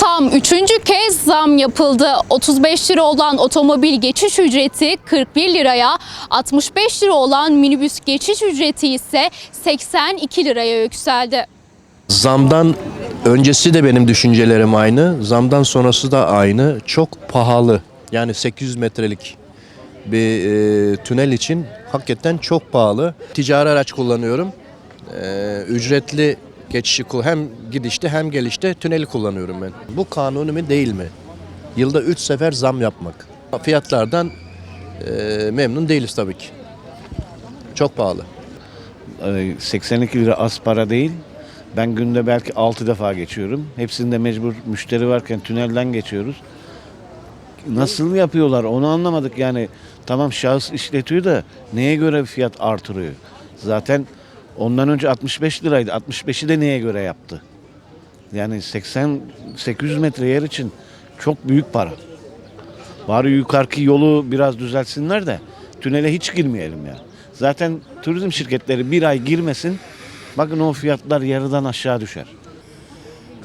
Tam üçüncü kez zam yapıldı. 35 lira olan otomobil geçiş ücreti 41 liraya, 65 lira olan minibüs geçiş ücreti ise 82 liraya yükseldi. Zamdan öncesi de benim düşüncelerim aynı. Zamdan sonrası da aynı. Çok pahalı. Yani 800 metrelik bir e, tünel için hakikaten çok pahalı. Ticari araç kullanıyorum. E, ücretli geçişi hem gidişte hem gelişte tüneli kullanıyorum ben. Bu kanuni mi değil mi? Yılda 3 sefer zam yapmak. Fiyatlardan e, memnun değiliz tabii ki. Çok pahalı. Ee, 82 lira az para değil. Ben günde belki 6 defa geçiyorum. Hepsinde mecbur müşteri varken tünelden geçiyoruz. Nasıl yapıyorlar onu anlamadık yani. Tamam şahıs işletiyor da neye göre fiyat artırıyor? Zaten ondan önce 65 liraydı. 65'i de neye göre yaptı? Yani 80 800 metre yer için çok büyük para. Bari yukarıki yolu biraz düzeltsinler de tünele hiç girmeyelim ya. Zaten turizm şirketleri bir ay girmesin. Bakın o fiyatlar yarıdan aşağı düşer.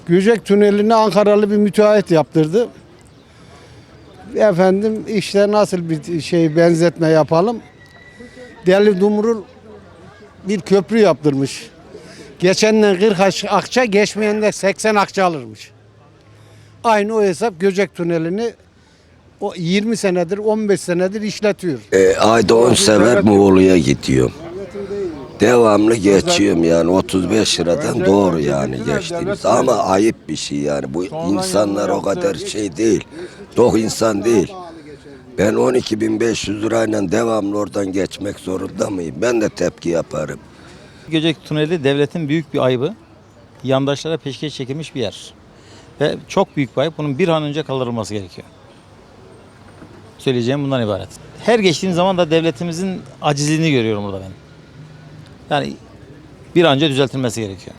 Göcek Tüneli'ni Ankaralı bir müteahhit yaptırdı. Efendim işte nasıl bir şey benzetme yapalım. Deli Dumrul bir köprü yaptırmış. Geçenden 40 aş- akça, geçmeyenden 80 akça alırmış. Aynı o hesap Göcek Tüneli'ni o 20 senedir, 15 senedir işletiyor. E, ayda 10 sefer Muğlu'ya gidiyorum. Devamlı geçiyorum yani 35 liradan doğru yani geçtiğimiz ama ayıp bir şey yani bu insanlar o kadar şey değil. Tok insan değil. Ben 12.500 lirayla devamlı oradan geçmek zorunda mıyım? Ben de tepki yaparım. Göcek Tüneli devletin büyük bir ayıbı. Yandaşlara peşkeş çekilmiş bir yer. Ve çok büyük bir ayıp. Bunun bir an önce kaldırılması gerekiyor. Söyleyeceğim bundan ibaret. Her geçtiğim zaman da devletimizin acizliğini görüyorum burada ben. Yani bir an önce düzeltilmesi gerekiyor.